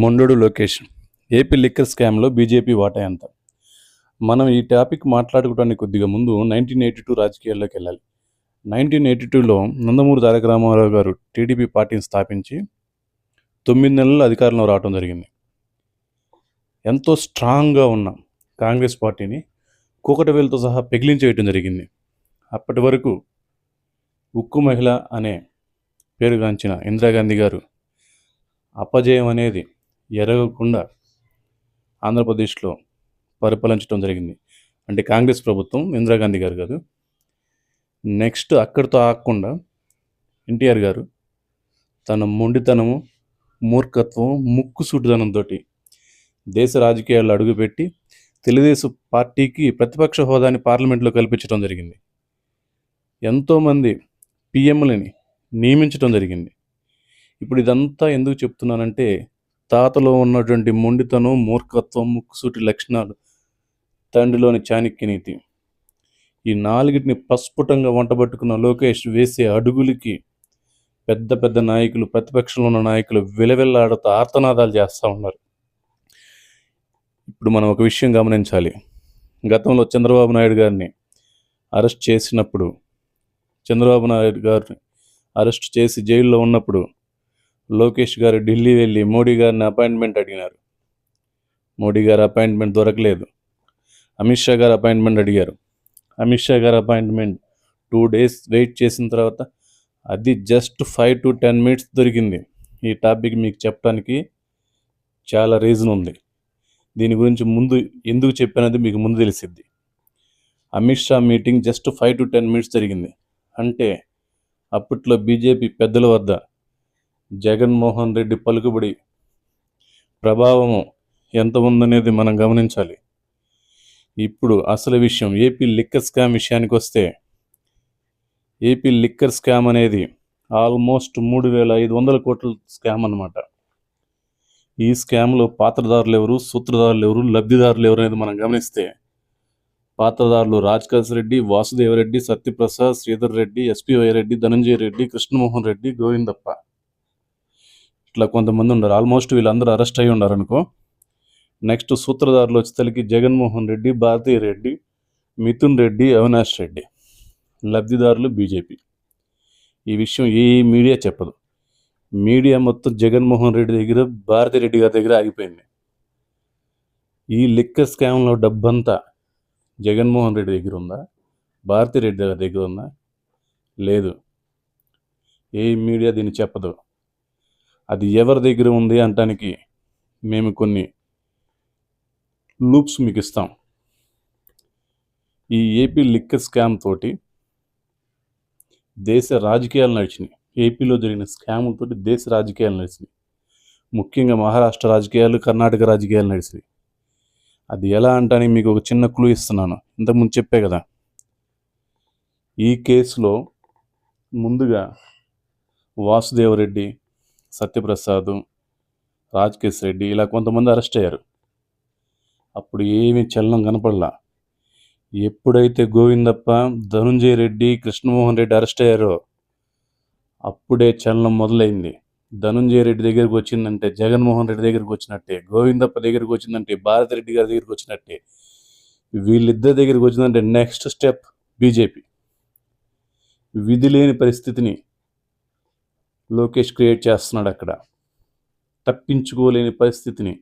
మొండోడు Lokesh. AP liquor స్కామ్లో BJP వాటా ఎంత మనం ఈ టాపిక్ మాట్లాడుకోవడానికి కొద్దిగా ముందు నైన్టీన్ ఎయిటీ టూ రాజకీయాల్లోకి వెళ్ళాలి. నైన్టీన్ ఎయిటీ టూలో నందమూరి తారక రామారావు గారు టీడీపీ పార్టీని స్థాపించి తొమ్మిది నెలలు అధికారంలో రావడం జరిగింది. ఎంతో స్ట్రాంగ్గా ఉన్న కాంగ్రెస్ పార్టీని కూకటవేలతో సహా పెగిలించేయటం జరిగింది. అప్పటి వరకు ఉక్కు మహిళ అనే పేరుగాంచిన ఇందిరాగాంధీ గారు అపజయం అనేది ఎరగకుండా ఆంధ్రప్రదేశ్లో పరిపాలించడం జరిగింది. అంటే కాంగ్రెస్ ప్రభుత్వం ఇందిరాగాంధీ గారు కాదు. నెక్స్ట్ అక్కడితో ఆగకుండా ఎన్టీఆర్ గారు తన మొండితనము మూర్ఖత్వం ముక్కుసూటిదనంతో దేశ రాజకీయాల్లో అడుగుపెట్టి తెలుగుదేశం పార్టీకి ప్రతిపక్ష హోదాని పార్లమెంట్లో కల్పించడం జరిగింది. ఎంతోమంది పిఎంలని నియమించడం జరిగింది. ఇప్పుడు ఇదంతా ఎందుకు చెప్తున్నానంటే తాతలో ఉన్నటువంటి మొండితనం మూర్ఖత్వం ముక్కుసూటి లక్షణాలు తండ్రిలోని చాణక్య నీతి. ఈ నాలుగిటిని పస్ఫుటంగా వంటబట్టుకున్న లోకేష్ వేసే అడుగులకి పెద్ద పెద్ద నాయకులు ప్రతిపక్షంలో ఉన్న నాయకులు విలవిల్లాడుతూ ఆర్తనాదాలు చేస్తూ ఉన్నారు. ఇప్పుడు మనం ఒక విషయం గమనించాలి. గతంలో చంద్రబాబు నాయుడు గారిని అరెస్ట్ చేసినప్పుడు చంద్రబాబు నాయుడు గారిని అరెస్ట్ చేసి జైల్లో ఉన్నప్పుడు లోకేష్ గారు ఢిల్లీ వెళ్ళి మోడీ గారిని అపాయింట్మెంట్ అడిగినారు. మోడీ గారు అపాయింట్మెంట్ దొరకలేదు. అమిత్ షా గారు అపాయింట్మెంట్ అడిగారు. అమిత్ షా గారు అపాయింట్మెంట్ టూ డేస్ వెయిట్ చేసిన తర్వాత అది just five to ten minutes దొరికింది. ఈ టాపిక్ మీకు చెప్పడానికి చాలా రీజన్ ఉంది. దీని గురించి ముందు ఎందుకు చెప్పినది మీకు ముందు తెలిసిద్ది. Amit Shah meeting just five to ten minutes జరిగింది. అంటే అప్పట్లో బీజేపీ పెద్దల వద్ద జగన్మోహన్ రెడ్డి పలుకుబడి ప్రభావము ఎంత ఉందనేది మనం గమనించాలి. ఇప్పుడు అసలు విషయం ఏపీ లిక్కర్ స్కామ్ విషయానికి వస్తే ఏపీ లిక్కర్ స్కామ్ అనేది ఆల్మోస్ట్ మూడు వేల ఐదు వందల కోట్ల స్కామ్ అన్నమాట. ఈ స్కామ్లో పాత్రదారులు ఎవరు సూత్రధారులు ఎవరు లబ్ధిదారులు ఎవరు అనేది మనం గమనిస్తే పాత్రదారులు Rajakash Reddy Vasudeva Reddy Satyaprasad Sridhar Reddy S P Y Reddy Dhananjaya Reddy Krishnamohan Reddy Govindappa. ఇట్లా కొంతమంది ఉన్నారు. ఆల్మోస్ట్ వీళ్ళందరూ అరెస్ట్ అయ్యి ఉన్నారనుకో నెక్స్ట్ సూత్రధారులు వచ్చేసరికి జగన్మోహన్ రెడ్డి భారతీ రెడ్డి మిథున్ రెడ్డి అవినాష్ రెడ్డి. లబ్ధిదారులు బీజేపీ. ఈ విషయం ఏ మీడియా చెప్పదు. మీడియా మొత్తం జగన్మోహన్ రెడ్డి దగ్గర భారతీ రెడ్డి గారి దగ్గర ఆగిపోయింది. ఈ లిక్కర్ స్కామ్లో డబ్బంతా జగన్మోహన్ రెడ్డి దగ్గర ఉందా? భారతీ రెడ్డి గారి దగ్గర ఉందా? లేదు. ఏ మీడియా దీన్ని చెప్పదు. అది ఎవరి దగ్గర ఉంది అనటానికి మేము కొన్ని లూప్స్ మీకు ఇస్తాం. ఈ ఏపీ లిక్కర్ స్కామ్ తోటి దేశ రాజకీయాలు నడిచినాయి. ఏపీలో జరిగిన స్కాములతోటి దేశ రాజకీయాలు నడిచినాయి. ముఖ్యంగా మహారాష్ట్ర రాజకీయాలు కర్ణాటక రాజకీయాలు నడిచినాయి. అది ఎలా అంటానికి మీకు ఒక చిన్న క్లూ ఇస్తున్నాను. ఇంతకుముందు చెప్పే కదా. ఈ కేసులో ముందుగా వాసుదేవరెడ్డి సత్యప్రసాద్ రాజకేష్ రెడ్డి ఇలా కొంతమంది అరెస్ట్ అయ్యారు. అప్పుడు ఏమీ చలనం కనపడలా. ఎప్పుడైతే గోవిందప్ప ధనుంజయ రెడ్డి కృష్ణమోహన్ రెడ్డి అరెస్ట్ అయ్యారో అప్పుడే చలనం మొదలైంది. ధనుంజయ రెడ్డి దగ్గరికి వచ్చిందంటే జగన్మోహన్ రెడ్డి దగ్గరికి వచ్చినట్టే గోవిందప్ప దగ్గరికి వచ్చిందంటే భారతి రెడ్డి గారి దగ్గరికి వచ్చినట్టే వీళ్ళిద్దరి దగ్గరికి వచ్చిందంటే నెక్స్ట్ స్టెప్ బీజేపీ. విధి లేని పరిస్థితిని లోకేష్ క్రియేట్ చేస్తున్నాడు అక్కడ. తప్పించుకోలేని పరిస్థితిని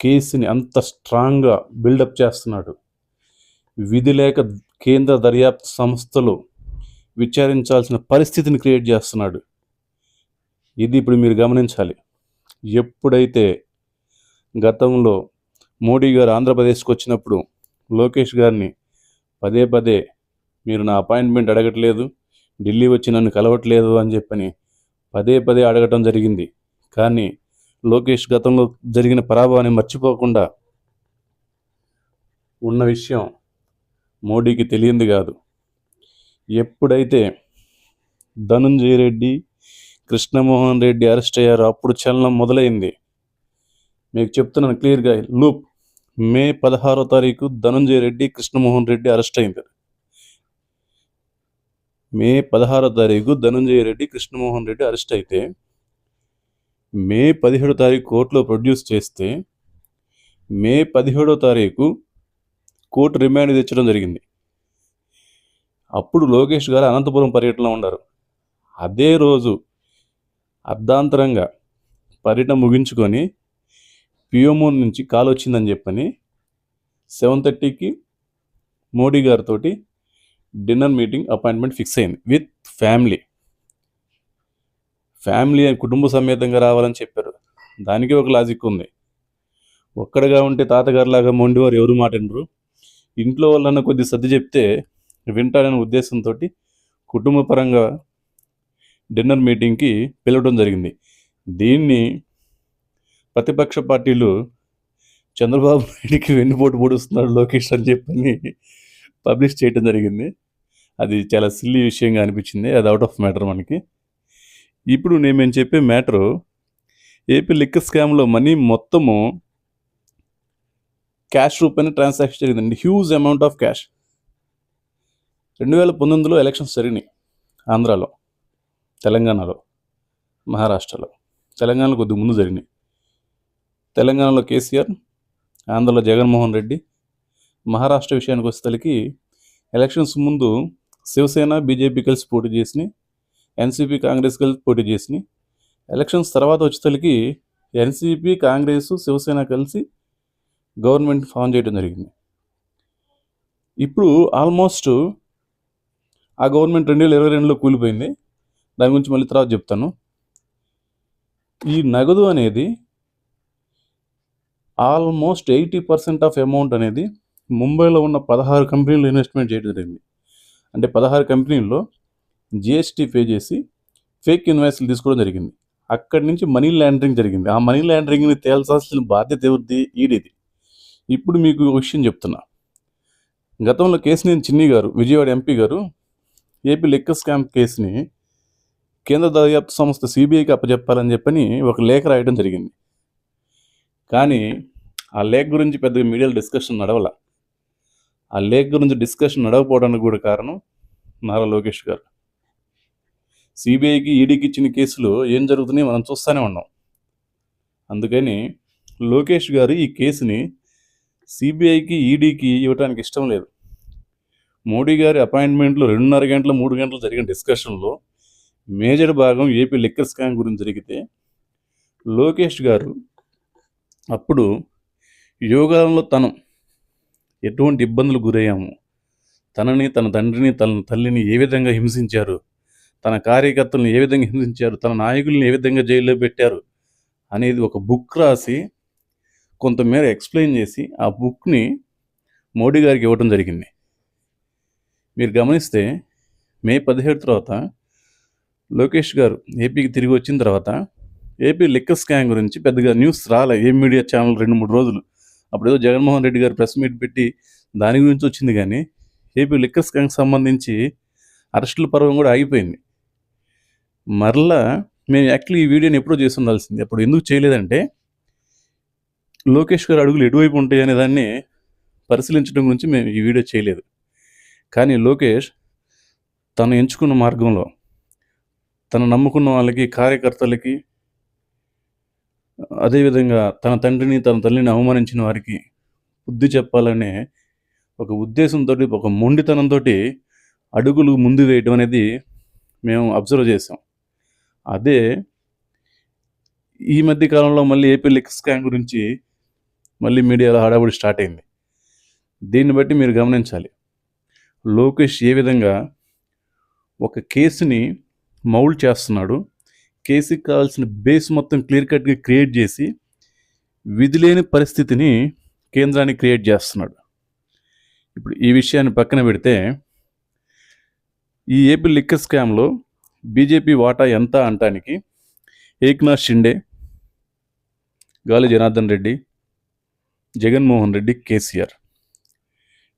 కేసుని అంత స్ట్రాంగ్గా బిల్డప్ చేస్తున్నాడు. విధి లేక కేంద్ర దర్యాప్తు సంస్థలు విచారించాల్సిన పరిస్థితిని క్రియేట్ చేస్తున్నాడు. ఇది ఇప్పుడు మీరు గమనించాలి. ఎప్పుడైతే గతంలో మోడీ గారు ఆంధ్రప్రదేశ్కి వచ్చినప్పుడు లోకేష్ గారిని పదే పదే మీరు నా అపాయింట్మెంట్ అడగట్లేదు ఢిల్లీ వచ్చి నన్ను కలవట్లేదు అని చెప్పని పదే పదే అడగటం జరిగింది. కానీ లోకేష్ గతంలో జరిగిన పరాభవాన్ని మర్చిపోకుండా ఉన్న విషయం మోడీకి తెలియంది కాదు. ఎప్పుడైతే ధనుంజయ రెడ్డి కృష్ణమోహన్ రెడ్డి అరెస్ట్ అయ్యారో అప్పుడు చలనం మొదలైంది. మీకు చెప్తున్నాను క్లియర్గా లూప్. మే పదహారో తారీఖు ధనుంజయ రెడ్డి కృష్ణమోహన్ రెడ్డి అరెస్ట్ అయింది. మే పదహారో తారీఖు ధనంజయ రెడ్డి కృష్ణమోహన్ రెడ్డి అరెస్ట్ అయితే మే పదిహేడో తారీఖు కోర్టులో ప్రొడ్యూస్ చేస్తే మే పదిహేడో తారీఖు కోర్టు రిమాండ్ తెచ్చడం జరిగింది. అప్పుడు లోకేష్ గారు అనంతపురం పర్యటనలో ఉన్నారు. అదే రోజు అర్ధాంతరంగా పర్యటన ముగించుకొని పియోమోన్ నుంచి కాల్ వచ్చిందని చెప్పని సెవెన్ థర్టీకి మోడీ గారితోటి డిన్నర్ మీటింగ్ అపాయింట్మెంట్ ఫిక్స్ అయింది విత్ ఫ్యామిలీ. ఫ్యామిలీ కుటుంబ సమేతంగా రావాలని చెప్పారు. దానికి ఒక లాజిక్ ఉంది. ఒక్కడగా ఉంటే తాతగారిలాగా మొండివారు ఎవరు మాట వినరు. ఇంట్లో వాళ్ళన్న కొద్ది సర్ది చెప్తే వింటాడనే ఉద్దేశంతో కుటుంబ పరంగా డిన్నర్ మీటింగ్కి పిలవడం జరిగింది. దీన్ని ప్రతిపక్ష పార్టీలు చంద్రబాబు నాయుడికి వెన్నుపోటు పొడుస్తున్నాడు లోకేష్ అని చెప్పని పబ్లిష్ చేయడం జరిగింది. అది చాలా సిల్లీ విషయంగా అనిపించింది. అది అవుట్ ఆఫ్ మ్యాటర్ మనకి. ఇప్పుడు నేను చెప్పే మ్యాటరు ఏపీ లిక్కర్ స్కామ్లో మనీ మొత్తము క్యాష్ రూపాయన ట్రాన్సాక్షన్ జరిగిందండి. హ్యూజ్ అమౌంట్ ఆఫ్ క్యాష్ రెండు వేల పంతొమ్మిదిలో ఎలక్షన్స్ జరిగినాయి ఆంధ్రాలో తెలంగాణలో మహారాష్ట్రలో. తెలంగాణలో కొద్ది ముందు జరిగినాయి. తెలంగాణలో కేసీఆర్ ఆంధ్రలో జగన్మోహన్ రెడ్డి మహారాష్ట్ర విషయానికి వచ్చేసరికి ఎలక్షన్స్ ముందు శివసేన బీజేపీ కలిసి పోటీ చేసినాయి. ఎన్సీపీ కాంగ్రెస్ కలిసి పోటీ చేసినాయి. ఎలక్షన్స్ తర్వాత వచ్చేసరికి ఎన్సీపీ కాంగ్రెస్ శివసేన కలిసి గవర్నమెంట్ ఫామ్ చేయడం జరిగింది. ఇప్పుడు ఆల్మోస్ట్ ఆ గవర్నమెంట్ రెండు వేల ఇరవై రెండులో కూలిపోయింది. దాని గురించి మళ్ళీ తర్వాత చెప్తాను. ఈ నగదు అనేది almost eighty percent of amount అనేది ముంబైలో ఉన్న పదహారు కంపెనీలు ఇన్వెస్ట్మెంట్ చేయడం జరిగింది. అంటే పదహారు కంపెనీల్లో జిఎస్టీ పే చేసి ఫేక్ ఇన్వాయిస్లు తీసుకోవడం జరిగింది. అక్కడి నుంచి మనీ లాండరింగ్ జరిగింది. ఆ మనీ లాండరింగ్ని తేల్చాల్సిన బాధ్యత ఎవరిది? ఈడేది. ఇప్పుడు మీకు ఒక విషయం చెప్తున్నా. గతంలో కేసినేని చిన్ని గారు విజయవాడ ఎంపీ గారు ఏపీ లెక్క స్కామ్ కేసుని కేంద్ర దర్యాప్తు సంస్థ సిబిఐకి అప్పచెప్పాలని చెప్పని ఒక లేఖ రాయడం జరిగింది. కానీ ఆ లేఖ గురించి పెద్దగా మీడియాలో డిస్కషన్ నడవల. ఆ లేక్ గురించి డిస్కషన్ నడవకపోవడానికి కూడా కారణం నారా లోకేష్ గారు. సిబిఐకి ఈడీకి ఇచ్చిన కేసులు ఏం జరుగుతున్నాయి మనం చూస్తూనే ఉన్నాం. అందుకని లోకేష్ గారు ఈ కేసుని సిబిఐకి ఈడీకి ఇవ్వడానికి ఇష్టం లేదు. మోడీ గారి అపాయింట్మెంట్లో రెండున్నర గంటల మూడు గంటలు జరిగిన డిస్కషన్లో మేజర్ భాగం ఏపీ లిక్కర్ స్కామ్ గురించి జరిగితే లోకేష్ గారు అప్పుడు యోగాలంలో తను ఎటువంటి ఇబ్బందులు గురయ్యాము. తనని తన తండ్రిని తన తల్లిని ఏ విధంగా హింసించారు? తన కార్యకర్తలను ఏ విధంగా హింసించారు? తన నాయకుల్ని ఏ విధంగా జైల్లో పెట్టారు? అనేది ఒక బుక్ రాసి కొంతమేర ఎక్స్ప్లెయిన్ చేసి ఆ బుక్ని మోడీ గారికి ఇవ్వడం జరిగింది. మీరు గమనిస్తే మే పదిహేడు తర్వాత లోకేష్ గారు ఏపీకి తిరిగి వచ్చిన తర్వాత ఏపీ లిక్కర్ స్కామ్ గురించి పెద్దగా న్యూస్ రాలే. ఏ మీడియా ఛానల్ రెండు మూడు రోజులు అప్పుడు ఏదో జగన్మోహన్ రెడ్డి గారు ప్రెస్ మీట్ పెట్టి దాని గురించి వచ్చింది కానీ ఏపీ లిక్కర్ స్కామ్కి సంబంధించి అరెస్టుల పర్వం కూడా ఆగిపోయింది. మరలా మేము యాక్చువల్లీ ఈ వీడియోని ఎప్పుడో చేసి ఉండాల్సింది అప్పుడు ఎందుకు చేయలేదంటే లోకేష్ గారు అడుగులు ఎటువైపు ఉంటాయి అనే దాన్ని పరిశీలించడం గురించి మేము ఈ వీడియో చేయలేదు. కానీ లోకేష్ తను ఎంచుకున్న మార్గంలో తను నమ్ముకున్న వాళ్ళకి కార్యకర్తలకి అదేవిధంగా తన తండ్రిని తన తల్లిని అవమానించిన వారికి బుద్ధి చెప్పాలనే ఒక ఉద్దేశంతో ఒక మొండితనంతో అడుగులు ముందు వేయడం అనేది మేము అబ్జర్వ్ చేసాం అదే ఈ మధ్య కాలంలో మళ్ళీ ఏపీ లిక్ స్కామ్ గురించి మళ్ళీ మీడియాలో హడావుడి స్టార్ట్ అయింది. దీన్ని బట్టి మీరు గమనించాలి. లోకేష్ ఏ విధంగా ఒక కేసుని మౌల్డ్ చేస్తున్నాడు కేసీకి కావాల్సిన బేస్ మొత్తం క్లియర్ కట్గా క్రియేట్ చేసి విధిలేని పరిస్థితిని కేంద్రాన్ని క్రియేట్ చేస్తున్నాడు. ఇప్పుడు ఈ విషయాన్ని పక్కన పెడితే ఈ ఏపీ లిక్కర్ స్కామ్లో బీజేపీ వాటా ఎంత అంటానికి ఏక్నాథ్ షిండే గాలి జనార్దన్ రెడ్డి జగన్మోహన్ రెడ్డి కేసీఆర్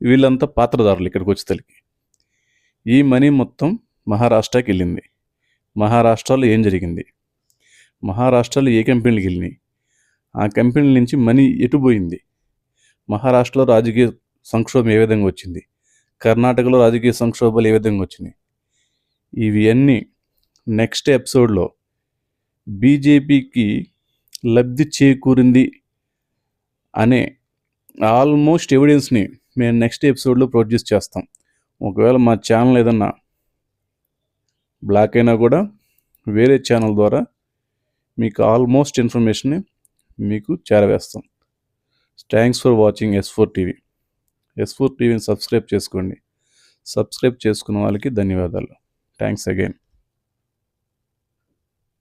వీళ్ళంతా పాత్రదారులు ఇక్కడికి వచ్చేసరికి ఈ మనీ మొత్తం మహారాష్ట్రకి వెళ్ళింది. మహారాష్ట్రలో ఏం జరిగింది? మహారాష్ట్రలో ఏ కంపెనీలకు వెళ్ళినాయి? ఆ కంపెనీల నుంచి మనీ ఎటు పోయింది? మహారాష్ట్రలో రాజకీయ సంక్షోభం ఏ విధంగా వచ్చింది? కర్ణాటకలో రాజకీయ సంక్షోభాలు ఏ విధంగా వచ్చినాయి? ఇవి అన్నీ నెక్స్ట్ ఎపిసోడ్లో బీజేపీకి లబ్ధి చేకూరింది అనే ఆల్మోస్ట్ ఎవిడెన్స్ని మేము నెక్స్ట్ ఎపిసోడ్లో ప్రొడ్యూస్ చేస్తాం. ఒకవేళ మా ఛానల్ ఏదన్నా బ్లాక్ అయినా కూడా వేరే ఛానల్ ద్వారా మీకు ఆల్మోస్ట్ ఇన్ఫర్మేషన్ని మీకు చేరవేస్తాం. Thanks for watching S four TV S four టీవీని సబ్స్క్రైబ్ చేసుకోండి. సబ్స్క్రైబ్ చేసుకున్న వాళ్ళకి ధన్యవాదాలు. Thanks again